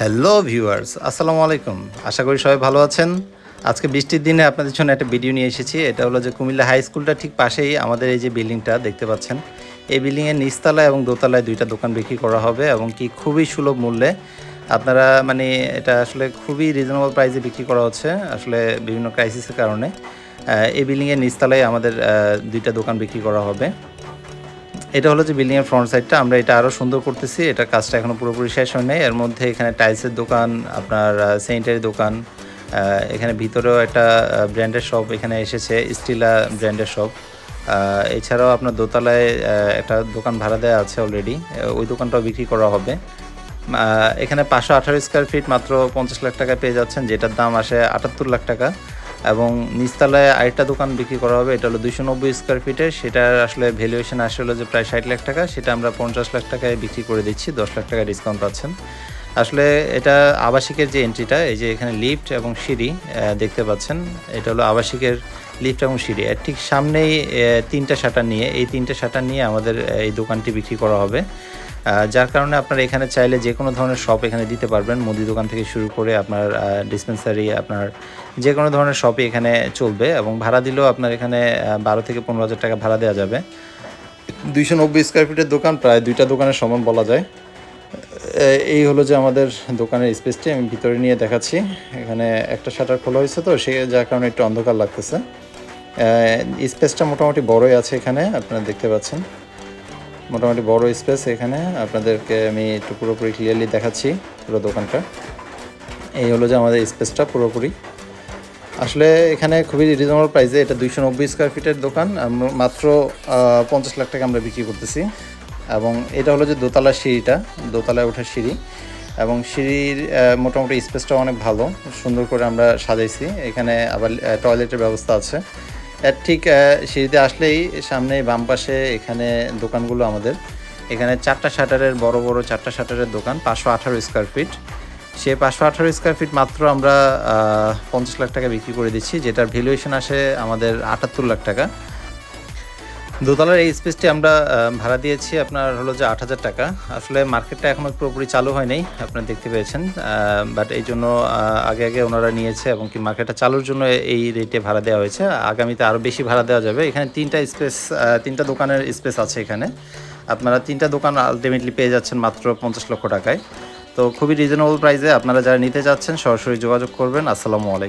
Hello viewers আসসালামু আলাইকুম। আশা করি সবাই ভালো আছেন। আজকে বৃষ্টির দিনে আপনাদের জন্য একটা ভিডিও নিয়ে এসেছি। এটা হলো যে কুমিল্লা হাই স্কুলটা ঠিক পাশেই আমাদের এই যে বিল্ডিংটা দেখতে পাচ্ছেন। এই বিল্ডিংয়ের নিচতলায় এবং দোতলায় দুইটা দোকান বিক্রি করা হবে এবং কি খুবই সুলভ মূল্যে আপনারা মানে এটা আসলে খুবই রিজনেবল প্রাইসে বিক্রি করা হচ্ছে আসলে বিভিন্ন ক্রাইসিসের কারণে। এই বিল্ডিংয়ের নিচতলায় আমাদের দুইটা দোকান বিক্রি করা হবে। এটা হলো যে বিল্ডিং এর ফ্রন্ট সাইডটা আমরা এটা আরও সুন্দর করতেছি। এটা কাজটা এখনও পুরোপুরি শেষ হয় নাই। এর মধ্যে এখানে টাইলসের দোকান, আপনার সেনিটারি দোকান এখানে ভিতরেও একটা ব্র্যান্ডের শপ এখানে এসেছে স্টিলা ব্র্যান্ডের শপ এছাড়াও আপনার দোতলায় একটা দোকান ভাড়া দেওয়া আছে অলরেডি ওই দোকানটাও বিক্রি করা হবে। এখানে পাঁচশো আঠারো স্কোয়ার ফিট মাত্র পঞ্চাশ লাখ টাকা পেয়ে যাচ্ছেন, যেটার দাম আসে আটাত্তর লাখ টাকা। এবং নিচতলায় আরেকটা দোকান বিক্রি করা হবে, এটা হলো দুশো নব্বই স্কোয়ার ফিটের সেটার আসলে ভ্যালুয়েশন হলো যে প্রায় ষাট লাখ টাকা, সেটা আমরা পঞ্চাশ লাখ টাকায় বিক্রি করে দিচ্ছি, দশ লাখ টাকা ডিসকাউন্ট পাচ্ছেন। আসলে এটা আবাসিকের যে এন্ট্রিটা এই যে এখানে লিফট এবং সিঁড়ি দেখতে পাচ্ছেন, এটা হলো আবাসিকের লিফট এবং সিঁড়ি। এর ঠিক সামনেই তিনটা শাটার নিয়ে, এই তিনটা শাটার নিয়ে আমাদের এই দোকানটি বিক্রি করা হবে। যার কারণে আপনারা এখানে চাইলে যে কোনো ধরনের শপ এখানে দিতে পারবেন। মুদি দোকান থেকে শুরু করে আপনার ডিসপেন্সারি আপনার যে কোনো ধরনের শপই এখানে চলবে এবং ভাড়া দিলেও আপনার এখানে বারো থেকে পনেরো হাজার টাকা ভাড়া দেওয়া যাবে। দুইশো নব্বই স্কোয়ার ফিটের দোকান, প্রায় দুইটা দোকানের সমান বলা যায়। এই হলো যে আমাদের দোকানের স্পেসটি আমি ভিতরে নিয়ে দেখাচ্ছি। এখানে একটা শাটার খোলা হয়েছে তো, সে, যার কারণে একটু অন্ধকার লাগতেছে। স্পেসটা মোটামুটি বড়ই আছে এখানে, আপনারা দেখতে পাচ্ছেন। মোটামুটি বড় স্পেস এখানে। আপনাদেরকে আমি একটু পুরোপুরি ক্লিয়ারলি দেখাচ্ছি পুরো দোকানটা। এই হলো যে আমাদের স্পেসটা পুরোপুরি। আসলে এখানে খুবই রিজনেবল প্রাইসে এটা দুইশো নব্বই স্কোয়ার ফিটের দোকান। মাত্র পঞ্চাশ লাখ টাকা আমরা বিক্রি করতেছি। এবং এটা হলো যে দোতলা সিঁড়িটা দোতলায় ওঠার সিঁড়ি। এবং সিঁড়ির মোটামুটি স্পেসটা অনেক ভালো। সুন্দর করে আমরা সাজাইছি। এখানে আবার টয়লেটের ব্যবস্থা আছে। ঠিক সিঁড়িতে আসলেই সামনে বাম পাশে এখানে দোকানগুলো আমাদের। এখানে চারটা শাটারের, বড় বড় চারটা শাটারের দোকান, পাঁচশো আঠারো স্কোয়ার ফিট সে পাঁচশো আঠারো স্কোয়ার ফিট মাত্র আমরা পঞ্চাশ লাখ টাকা বিক্রি করে দিচ্ছি, যেটার ভ্যালুয়েশন আসে আমাদের আটাত্তর লাখ টাকা। দোতলার এই স্পেসটি আমরা ভাড়া দিয়েছি আপনার হলো যে আট হাজার টাকা। আসলে মার্কেটটা এখনও পুরোপুরি চালু হয়নি আপনারা দেখতে পেয়েছেন। বাট এই জন্য আগে আগে ওনারা নিয়েছে এবং কি মার্কেটটা চালুর জন্য এই রেটে ভাড়া দেওয়া হয়েছে। আগামীতে আরও বেশি ভাড়া দেওয়া যাবে। এখানে তিনটা স্পেস তিনটা দোকানের স্পেস আছে এখানে। আপনারা তিনটা দোকান আলটিমেটলি পেয়ে যাচ্ছেন মাত্র পঞ্চাশ লক্ষ টাকায়। তো খুবই রিজনেবল প্রাইসে আপনারা যারা নিতে যাচ্ছেন সরাসরি যোগাযোগ করবেন। আসসালামু আলাইকুম।